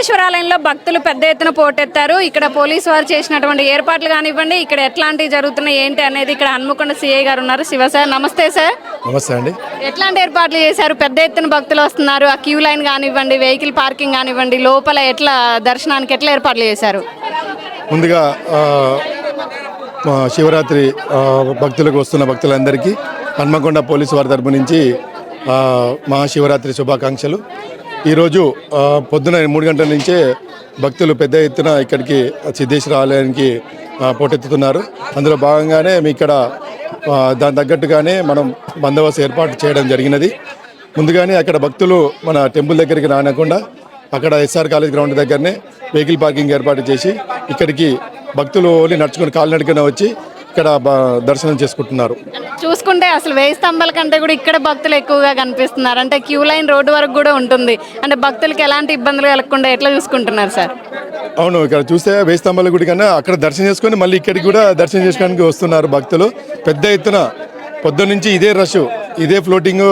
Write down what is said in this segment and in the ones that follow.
శనీశ్వరాలయంలో భక్తులు పెద్ద ఎత్తున పోటెత్తారు. ఇక్కడ పోలీసు వారు చేసినటువంటి ఏర్పాట్లు కానివ్వండి ఇక్కడ ఎట్లాంటివి జరుగుతున్నాయి ఏంటి అనేది ఇక్కడ హన్మకొండ సిఐ గారు ఉన్నారు. శివ సార్ నమస్తే సార్. నమస్తే అండి. ఎట్లాంటి ఏర్పాట్లు చేశారు? పెద్ద ఎత్తున భక్తులు వస్తున్నారు. ఆ క్యూ లైన్ కానివ్వండి వెహికల్ పార్కింగ్ కానివ్వండి లోపల ఎట్లా దర్శనానికి ఎట్లా ఏర్పాట్లు చేశారు? ముందుగా శివరాత్రి భక్తులకు వస్తున్న భక్తులందరికీ హన్మకొండ పోలీసు వారి తరపు నుంచి మహాశివరాత్రి శుభాకాంక్షలు. ఈరోజు పొద్దున మూడు గంటల నుంచే భక్తులు పెద్ద ఎత్తున ఇక్కడికి సిద్ధేశ్వర ఆలయానికి పోటెత్తుతున్నారు. అందులో భాగంగానే మీ ఇక్కడ దాని తగ్గట్టుగానే మనం బందోబస్తు ఏర్పాటు చేయడం జరిగినది. ముందుగానే అక్కడ భక్తులు మన టెంపుల్ దగ్గరికి రానకుండా అక్కడ ఎస్ఆర్ కాలేజ్ గ్రౌండ్ దగ్గరనే వెహికల్ పార్కింగ్ ఏర్పాటు చేసి ఇక్కడికి భక్తులు ఓన్లీ నడుచుకుని కాలినడకన వచ్చి ఇక్కడ దర్శనం చేసుకుంటున్నారు. చూసుకుంటే అసలు వేయి స్తంభాల కంటే కూడా ఇక్కడ భక్తులు ఎక్కువగా కనిపిస్తున్నారు. అంటే క్యూ లైన్ రోడ్డు వరకు కూడా ఉంటుంది. అంటే భక్తులకి ఎలాంటి ఇబ్బందులు కలగకుండా ఎట్లా చూసుకుంటున్నారు సార్? అవును ఇక్కడ చూస్తే వేయి స్తంభాల గుడి కన్నా అక్కడ దర్శనం చేసుకొని మళ్ళీ ఇక్కడికి కూడా దర్శనం చేసుకోవడానికి వస్తున్నారు భక్తులు. పెద్ద ఎత్తున పొద్దున్న నుంచి ఇదే రష్ ఇదే ఫ్లోటింగ్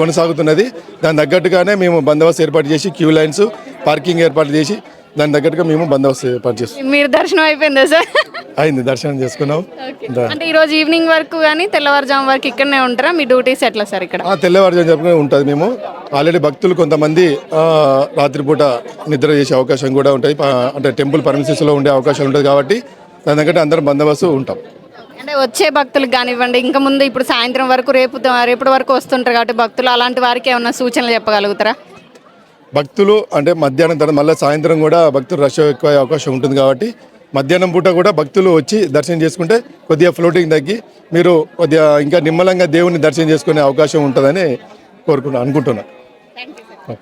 కొనసాగుతున్నది. దాని తగ్గట్టుగానే మేము బందోబస్తు ఏర్పాటు చేసి క్యూ లైన్స్ పార్కింగ్ ఏర్పాటు చేసి దాని తగ్గట్టుగా మేము బందోబస్తు ఏర్పాటు చేస్తాం మీరు దర్శనం అయిపోయిందా సార్? అయింది దర్శనం చేసుకున్నాం. దా- అంటే ఈ రోజు ఈవినింగ్ వరకు కానీ తెల్లవారుజాము వరకు ఇక్కడనే ఉంటారా? మీ డ్యూటీస్ ఎట్లా సార్ ఇక్కడ? ఆ తెల్లవారుజాము చెప్పుకుని ఉంటుంది మేము. ఆల్రెడీ భక్తులు కొంతమంది ఆ, రాత్రిపూట నిద్ర చేసే అవకాశం కూడా ఉంటుంది ప- అంటే టెంపుల్ పర్మిషన్స్లో ఉండే అవకాశం ఉంటుంది కాబట్టి దాని దగ్గర అందరం బందోబస్తు ఉంటాం. అంటే వచ్చే భక్తులకు కానివ్వండి ఇంకా ముందు ఇప్పుడు సాయంత్రం వరకు రేపు రేపటి వరకు వస్తుంటారు కాబట్టి భక్తులు అలాంటి వారికి ఏమన్నా సూచనలు చెప్పగలుగుతారా? భక్తులు అంటే మధ్యాహ్నం తర్వాత మళ్ళీ సాయంత్రం కూడా భక్తులు రష్ ఎక్కువ అవకాశం ఉంటుంది కాబట్టి మధ్యాహ్నం పూట కూడా భక్తులు వచ్చి దర్శనం చేసుకుంటే కొద్దిగా ఫ్లోటింగ్ తగ్గి మీరు కొద్దిగా ఇంకా నిమ్మలంగా దేవుని దర్శనం చేసుకునే అవకాశం ఉంటుందని కోరుకున్నా అనుకుంటున్నాను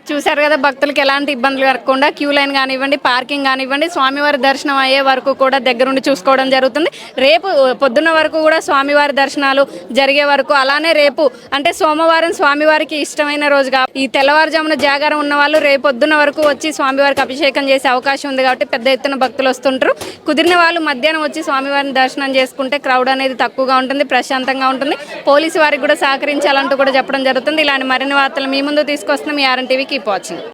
చూశారు కదా భక్తులకు ఎలాంటి ఇబ్బందులు కలగకుండా క్యూ లైన్ కానివ్వండి పార్కింగ్ కానివ్వండి స్వామివారి దర్శనం అయ్యే వరకు కూడా దగ్గరుండి చూసుకోవడం జరుగుతుంది. రేపు పొద్దున్న వరకు కూడా స్వామివారి దర్శనాలు జరిగే వరకు అలానే రేపు అంటే సోమవారం స్వామివారికి ఇష్టమైన రోజుగా ఈ తెల్లవారుజామున జాగారం ఉన్న వాళ్ళు రేపు పొద్దున్న వరకు వచ్చి స్వామివారికి అభిషేకం చేసే అవకాశం ఉంది కాబట్టి పెద్ద ఎత్తున భక్తులు వస్తుంటారు. కుదిరిన వాళ్ళు మధ్యాహ్నం వచ్చి స్వామివారిని దర్శనం చేసుకుంటే క్రౌడ్ అనేది తక్కువగా ఉంటుంది ప్రశాంతంగా ఉంటుంది. పోలీసు వారికి కూడా సహకరించాలంటూ కూడా చెప్పడం జరుగుతుంది. ఇలాంటి మరిన్ని వార్తలు మీ ముందు తీసుకొస్తున్నాం. ఈ టీవీకి కీప్ వాచింగ్